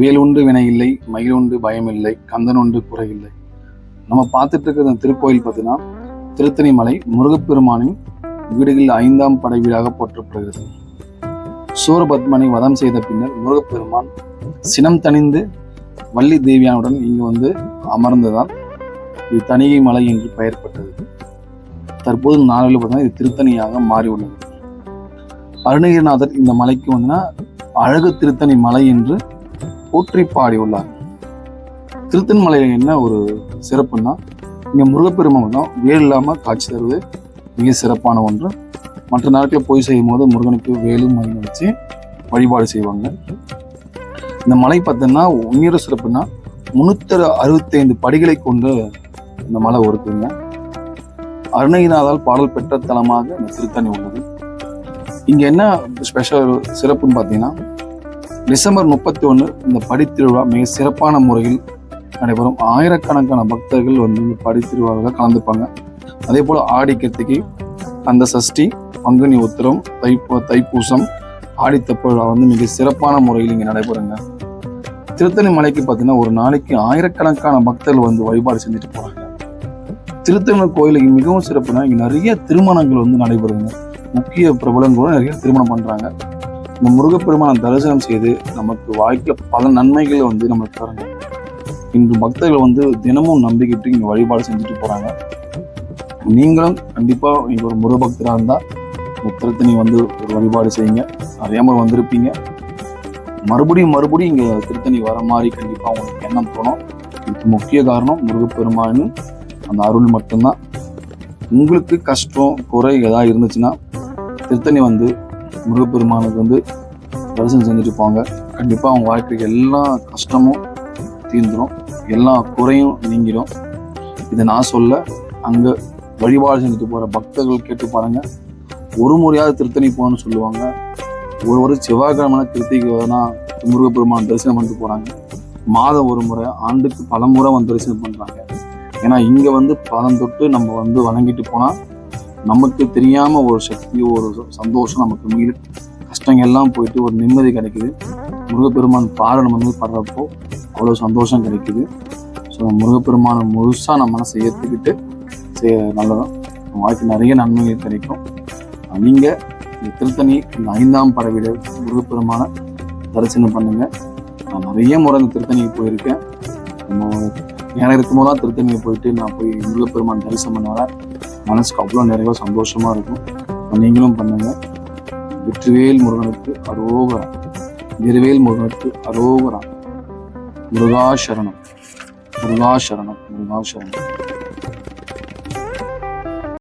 வேல் உண்டு வினை இல்லை மயில் உண்டு பயம் இல்லை கந்தன் உண்டு குறை இல்லை நம்ம பார்த்துட்டு இருக்கிற இந்த திருக்கோயில் பார்த்தீங்கன்னா திருத்தணி மலை முருகப்பெருமானின் வீடுகளில் ஐந்தாம் படை வீடாக போற்றப்படுகிறது. சூரபத்மனை வதம் செய்த பின்னர் முருகப்பெருமான் சினம் தணிந்து வள்ளி தேவியானுடன் இங்கு வந்து அமர்ந்ததால் இது தணிகை மலை என்று பெயர் பெற்றது. தற்போது நாளில் பார்த்தீங்கன்னா இது திருத்தணியாக மாறியுள்ளது. அருணகிரிநாதர் இந்த மலைக்கு வந்துன்னா அழகு திருத்தணி மலை என்று போற்றி பாடியுள்ளார் திருத்தணி திருத்தன்மலையில் என்ன ஒரு சிறப்புன்னா இங்க முருகப்பெருமான் தான் வேல் இல்லாம காட்சி தருவது மிக சிறப்பான ஒன்று. மற்ற நேரத்தில் போய் செய்யும் போது முருகனுக்கு வேலும் மயில் வச்சு வழிபாடு செய்வாங்க. இந்த மலை பார்த்தோன்னா உன்னிற சிறப்புன்னா முன்னூத்தர அறுபத்தைந்து படிகளை கொண்டு இந்த மலை இருக்குங்க அருணகிரிநாதால் பாடல் பெற்ற தலமாக இந்த திருத்தணி உள்ளது. இங்க என்ன ஸ்பெஷல் சிறப்புன்னு பார்த்தீங்கன்னா டிசம்பர் முப்பத்தி ஒன்று இந்த படித்திருவிழா மிக சிறப்பான முறையில் நடைபெறும். ஆயிரக்கணக்கான பக்தர்கள் வந்து இந்த படித்திருவிழாவில் கலந்துப்பாங்க. அதே போல் ஆடி கிருத்திகை அந்த சஷ்டி பங்குனி உத்திரம் தைப்பூ தைப்பூசம் ஆடித்தப்ப வந்து மிக சிறப்பான முறையில் இங்கே நடைபெறுங்க. திருத்தணி மலைக்கு பார்த்தீங்கன்னா ஒரு நாளைக்கு ஆயிரக்கணக்கான பக்தர்கள் வந்து வழிபாடு செஞ்சுட்டு போகிறாங்க திருத்தணி கோயிலுக்கு மிகவும் சிறப்புனா இங்கே நிறைய திருமணங்கள் வந்து நடைபெறுங்க. முக்கிய பிரபலங்களும் நிறைய திருமணம் பண்ணுறாங்க இந்த முருகப்பெருமானை தரிசனம் செய்து நமக்கு வாய்க்க பல நன்மைகளை வந்து நமக்கு தரணும் இன்று பக்தர்கள் வந்து தினமும் நம்பிக்கிட்டு இங்கே வழிபாடு செஞ்சுட்டு போகிறாங்க நீங்களும் கண்டிப்பாக இங்கே ஒரு முருகபக்தராக இருந்தால் இந்த திருத்தணி வந்து ஒரு வழிபாடு செய்யுங்க. அறியாமல் வந்திருப்பீங்க. மறுபடியும் மறுபடியும் இங்கே திருத்தணி வர மாதிரி கண்டிப்பாக உங்களுக்கு எண்ணம் தோணும். இதுக்கு முக்கிய காரணம் முருகப்பெருமான் அந்த அருள் மட்டும்தான். உங்களுக்கு கஷ்டம் குறை ஏதாவது இருந்துச்சுன்னா திருத்தணி வந்து முருகப்பெருமானுக்கு வந்து தரிசனம் செஞ்சுட்டு போங்க கண்டிப்பாக அவங்க வாழ்க்கைக்கு எல்லா கஷ்டமும் தீர்ந்துடும் எல்லா குறையும் நீங்கிடும் இதை நான் சொல்ல அங்கே வழிபாடு செஞ்சுட்டு போகிற பக்தர்கள் கேட்டு பாருங்கள் ஒரு முறையாவது திருத்தணி போகணும்னு சொல்லுவாங்க. ஒரு ஒரு செவ்வாய்க்கிழமை திருத்திக்கு வேணா முருகப்பெருமான் தரிசனம் பண்ணிட்டு போகிறாங்க மாதம் ஒரு முறை ஆண்டுக்கு பல முறை வந்து தரிசனம் பண்ணுறாங்க ஏன்னா இங்கே வந்து பலம் தொட்டு நம்ம வந்து வணங்கிட்டு போனால் நமக்கு தெரியாம ஒரு சக்தி ஒரு சந்தோஷம் நமக்கு மீது கஷ்டங்கள் எல்லாம் போயிட்டு ஒரு நிம்மதி கிடைக்குது. முருகப்பெருமான் பாறை நம்ம மீது படுறப்போ அவ்வளோ சந்தோஷம் கிடைக்குது. ஸோ முருகப்பெருமானை முழுசாக நம்ம மனசை செய்ய நல்லதான் வாழ்க்கை நிறைய நன்மைகள் கிடைக்கும். நீங்கள் இந்த திருத்தணி இந்த ஐந்தாம் படவிட முருகப்பெருமானை தரிசனம் பண்ணுங்கள் நான் நிறைய முறை இந்த திருத்தணிக்கு போயிருக்கேன். நம்ம ஏன்னா இருக்கும்போது தான் திருத்தணியை போயிட்டு நான் போய் முருகப்பெருமான் தரிசனம் பண்ணால மனசுக்கு அவ்வளோ நிறைய சந்தோஷமா இருக்கும். நீங்களும் பண்ணுங்க. வெற்றிவேல் முருகனுக்கு அரோகரா. வெறுவேல் முருகனுக்கு அரோகரா. முருகா முருகாசரணம். முருகாசரணம்.